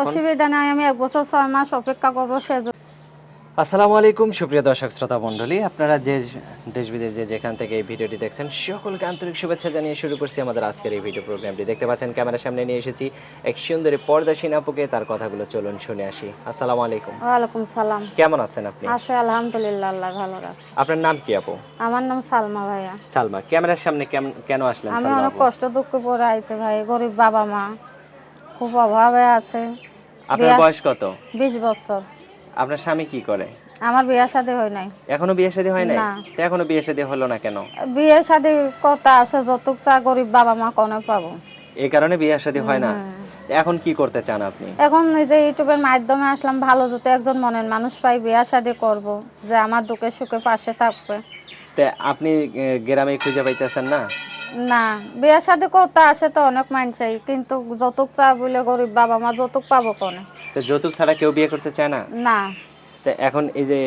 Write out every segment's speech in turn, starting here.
অসুবিধা নাই আমি এক বছর ছয় মাস অপেক্ষা করব সেজন্য। আসসালামু আলাইকুম সুপ্রিয় দর্শক শ্রোতা মণ্ডলী। আপনারা যে দেশ বিদেশ যে যেখান থেকে এই ভিডিওটি দেখছেন সকলকে আন্তরিক শুভেচ্ছা জানিয়ে শুরু করছি আমাদের আজকের এই ভিডিও প্রোগ্রামটি। দেখতে পাচ্ছেন ক্যামেরার সামনে নিয়ে এসেছি এক সুন্দরী পর্দাসীন আপুকে তার কথাগুলো চলুন শুনে আসি। আসসালামু আলাইকুম। ওয়ালাইকুম সালাম। কেমন আছেন আপনি? আছে আলহামদুলিল্লাহ আল্লাহ ভালো রাখছে। আপনার নাম কি আপু? আমার নাম সালমা ভাইয়া। সালমা ক্যামেরার সামনে কেন আসলেন আমি অনেক কষ্ট দুঃখ পরে আইছে ভাই গরিব বাবা মা। খুব অভাবে আছে। আপনার বয়স কত? বিশ বছর। আপনার স্বামী কি করে? আমার বিয়ে শাদী হয় নাই। এখনও বিয়ে শাদী হয় নাই? তো এখনও বিয়ে শাদী হলো না কেন? বিয়ে শাদী কথা আসে যতক চা গরিব বাবা মা কনে পাবো। এই কারণে বিয়ে শাদী হয় না? এখন কি করতে চান আপনি? এখন এই যে ইউটিউবের মাধ্যমে আসলাম ভালো যদি একজন মনের মানুষ পাই বিয়ে শাদী করব যে আমার দুঃখে সুখে পাশে থাকবে। তে আপনি গ্রামে খুঁজে পাইতেছেন না? না বিয়ে শাদী করতে আসে তো অনেক মানুষই কিন্তু যতক চা বলে গরিব বাবা মা যতক পাবো কনে? তো যৌতুক ছাড়া কেউ বিয়ে করতে চায় না? না। তো এখন এই যে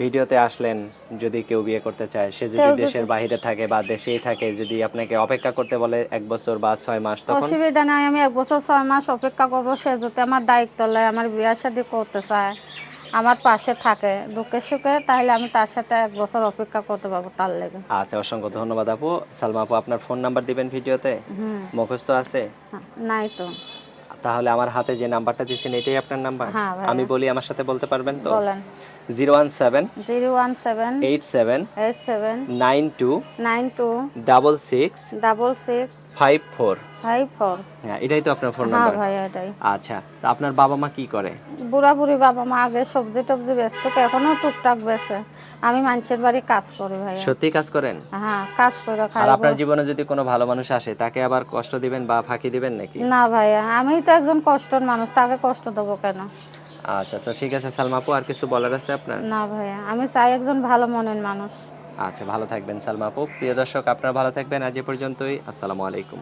ভিডিওতে আসলেন যদি কেউ বিয়ে করতে চায় সে যদি দেশের বাইরে থাকে বা দেশেই থাকে যদি আপনাকে অপেক্ষা করতে বলে এক বছর বা ছয় মাস তখন অসুবিধা নাই আমি এক বছর ছয় মাস অপেক্ষা করব সে যদি আমার দায়িত্ব লয় আমার বিয়ে শাদী করতে চায় আমার পাশে থাকে। দুঃখে সুখে তাহলে আমি তার সাথে এক বছর অপেক্ষা করতে পারব তার লেগে। আচ্ছা অসংখ্য ধন্যবাদ আপু। সালমা আপু আপনার ফোন নাম্বার দিবেন ভিডিওতে? মুখস্থ আছে? নাই তো। তাহলে আমার হাতে যে নাম্বারটা দিয়েছেন এটাই আপনার নাম্বার? হ্যাঁ আমি বলি আমার সাথে বলতে পারবেন তো? বলেন। Zero one seven zero one seven eight seven eight seven nine two nine two double six double six five four five four হ্যাঁ এটাই তো আপনার ফোন হ্যাঁ নাম্বার ভাই এটাই। আচ্ছা তা আপনার বাবা মা কি করে? বুড়া বুড়ি বাবা মা আগে সবজি টবজি বেচত এখনও টুকটাক বেচে। আমি মানুষের বাড়ি কাজ করি ভাই। সত্যি কাজ করেন? হ্যাঁ কাজ করে খাই আর আপনার জীবনে যদি কোনো ভালো মানুষ আসে তাকে আবার কষ্ট দিবেন বা ফাঁকি দিবেন নাকি? না ভাইয়া আমি তো একজন কষ্টের মানুষ তাকে কষ্ট দেবো কেন? আচ্ছা তো ঠিক আছে সালমাপু আর কিছু বলার আছে আপনার? না ভাইয়া আমি চাই একজন ভালো মনের মানুষ। আচ্ছা ভালো থাকবেন সালমা আপু। প্রিয় দর্শক, আপনারা ভালো থাকবেন। আজ এ পর্যন্তই। আসসালামু আলাইকুম।